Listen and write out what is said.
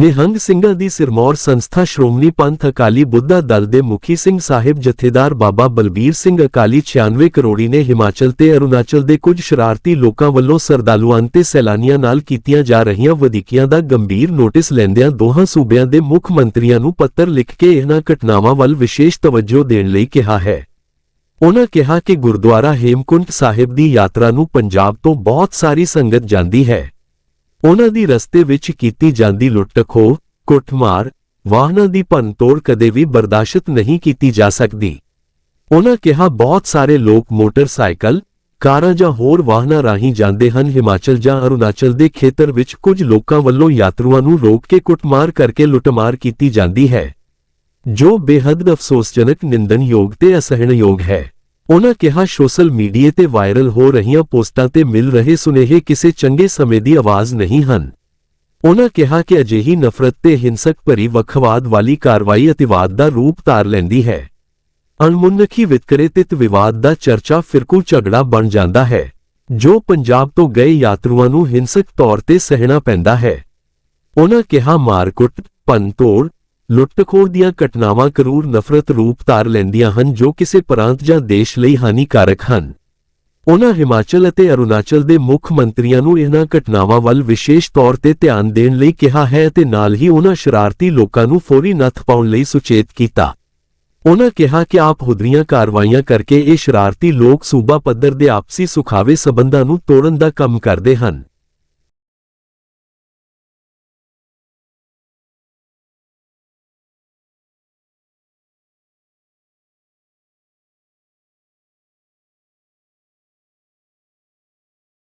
ਨਿਹੰਗ ਸਿੰਘਾਂ ਦੀ ਸਿਰਮੌਰ ਸੰਸਥਾ ਸ਼੍ਰੋਮਣੀ ਪੰਥ ਅਕਾਲੀ ਬੁੱਧਾ ਦਲ ਦੇ ਮੁਖੀ ਸਿੰਘ ਸਾਹਿਬ ਜਥੇਦਾਰ ਬਾਬਾ ਬਲਬੀਰ ਸਿੰਘ ਅਕਾਲੀ 96 ਕਰੋੜੀ ਨੇ ਹਿਮਾਚਲ ਤੇ ਅਰੁਣਾਚਲ ਦੇ ਕੁਝ ਸ਼ਰਾਰਤੀ ਲੋਕਾਂ ਵੱਲੋਂ ਸਰਦਾਲੂਆਂ ਤੇ ਸੈਲਾਨੀਆਂ ਨਾਲ ਕੀਤੀਆਂ ਜਾ ਰਹੀਆਂ ਵਧੀਕੀਆਂ ਦਾ ਗੰਭੀਰ ਨੋਟਿਸ ਲੈਂਦਿਆਂ ਦੋਹਾਂ ਸੂਬਿਆਂ ਦੇ ਮੁੱਖ ਮੰਤਰੀਆਂ ਨੂੰ ਪੱਤਰ ਲਿਖ ਕੇ ਇਹਨਾਂ ਘਟਨਾਵਾਂ ਵੱਲ ਵਿਸ਼ੇਸ਼ ਤਵੱਜੋ ਦੇਣ ਲਈ ਕਿਹਾ ਹੈ। ਉਨ੍ਹਾਂ ਕਿਹਾ ਕਿ ਗੁਰਦੁਆਰਾ ਹੇਮਕੁੰਟ ਸਾਹਿਬ ਦੀ ਯਾਤਰਾ ਨੂੰ ਪੰਜਾਬ ਤੋਂ ਬਹੁਤ ਸਾਰੀ ਸੰਗਤ ਜਾਂਦੀ ਹੈ। ਉਨ੍ਹਾਂ ਦੀ ਰਸਤੇ ਵਿੱਚ ਕੀਤੀ ਜਾਂਦੀ ਲੁੱਟ-ਖੋਹ, ਕੁੱਟਮਾਰ, ਵਾਹਨਾਂ ਦੀ ਭੰਨਤੋੜ ਕਦੇ ਵੀ ਬਰਦਾਸ਼ਤ ਨਹੀਂ ਕੀਤੀ ਜਾ ਸਕਦੀ। ਉਨ੍ਹਾਂ ਕਿਹਾ ਬਹੁਤ ਸਾਰੇ ਲੋਕ ਮੋਟਰਸਾਈਕਲ, ਕਾਰਾਂ ਜਾਂ ਹੋਰ ਵਾਹਨਾਂ ਰਾਹੀਂ ਜਾਂਦੇ ਹਨ ਹਿਮਾਚਲ ਜਾਂ ਅਰੁਣਾਚਲ ਦੇ ਖੇਤਰ ਵਿੱਚ ਕੁਝ ਲੋਕਾਂ ਵੱਲੋਂ ਯਾਤਰੂਆਂ ਨੂੰ ਰੋਕ ਕੇ ਕੁੱਟਮਾਰ ਕਰਕੇ ਲੁੱਟਮਾਰ ਕੀਤੀ ਜਾਂਦੀ ਹੈ ਜੋ ਬੇਹੱਦ ਅਫਸੋਸਜਨਕ ਨਿੰਦਣਯੋਗ ਤੇ ਅਸਹਿਣਯੋਗ ਹੈ। ਉਨ੍ਹਾਂ ਕਿਹਾ ਸੋਸ਼ਲ ਮੀਡੀਆ ਤੇ ਵਾਇਰਲ ਹੋ ਰਹੀਆਂ ਪੋਸਟਾਂ ਤੇ ਮਿਲ ਰਹੇ ਸੁਨੇਹੇ ਕਿਸੇ ਚੰਗੇ ਸਮੇਂ ਦੀ ਆਵਾਜ਼ ਨਹੀਂ ਹਨ। ਉਨ੍ਹਾਂ ਕਿਹਾ ਕਿ ਅਜਿਹੀ ਨਫ਼ਰਤ ਤੇ ਹਿੰਸਕ ਭਰੀ ਵੱਖਵਾਦ ਵਾਲੀ ਕਾਰਵਾਈ ਅਤਿਵਾਦ ਦਾ ਰੂਪ ਧਾਰ ਲੈਂਦੀ ਹੈ। ਅਣਮੁਨਖੀ ਵਿਤਕਰੇ ਤਿਤ ਵਿਵਾਦ ਦਾ ਚਰਚਾ ਫਿਰਕੂ ਝਗੜਾ ਬਣ ਜਾਂਦਾ ਹੈ ਜੋ ਪੰਜਾਬ ਤੋਂ ਗਏ ਯਾਤਰੂਆਂ ਨੂੰ ਹਿੰਸਕ ਤੌਰ ਤੇ ਸਹਿਣਾ ਪੈਂਦਾ ਹੈ। ਉਹਨਾਂ ਕਿਹਾ ਮਾਰਕੁੱਟ, ਭੰਨਤੋੜ, ਲੁੱਟਖੋਰ ਦੀਆਂ ਘਟਨਾਵਾਂ ਕਰੂਰ ਨਫ਼ਰਤ ਰੂਪ ਧਾਰ ਲੈਂਦੀਆਂ ਹਨ ਜੋ ਕਿਸੇ ਪ੍ਰਾਂਤ ਜਾਂ ਦੇਸ਼ ਲਈ ਹਾਨੀਕਾਰਕ ਹਨ। ਉਨ੍ਹਾਂ ਹਿਮਾਚਲ ਅਤੇ ਅਰੁਣਾਚਲ ਦੇ ਮੁੱਖ ਮੰਤਰੀਆਂ ਨੂੰ ਇਹਨਾਂ ਘਟਨਾਵਾਂ ਵੱਲ ਵਿਸ਼ੇਸ਼ ਤੌਰ ਤੇ ਧਿਆਨ ਦੇਣ ਲਈ ਕਿਹਾ ਹੈ ਅਤੇ ਨਾਲ ਹੀ ਉਨ੍ਹਾਂ ਸ਼ਰਾਰਤੀ ਲੋਕਾਂ ਨੂੰ ਫੌਰੀ ਨੱਥ ਪਾਉਣ ਲਈ ਸੁਚੇਤ ਕੀਤਾ। ਉਨ੍ਹਾਂ ਕਿਹਾ ਕਿ ਆਪ ਹੁਦਰੀਆਂ ਕਾਰਵਾਈਆਂ ਕਰਕੇ ਇਹ ਸ਼ਰਾਰਤੀ ਲੋਕ ਸੂਬਾ ਪੱਧਰ ਦੇ ਆਪਸੀ ਸੁਖਾਵੇ ਸਬੰਧਾਂ ਨੂੰ ਤੋੜਨ ਦਾ ਕੰਮ ਕਰਦੇ ਹਨ।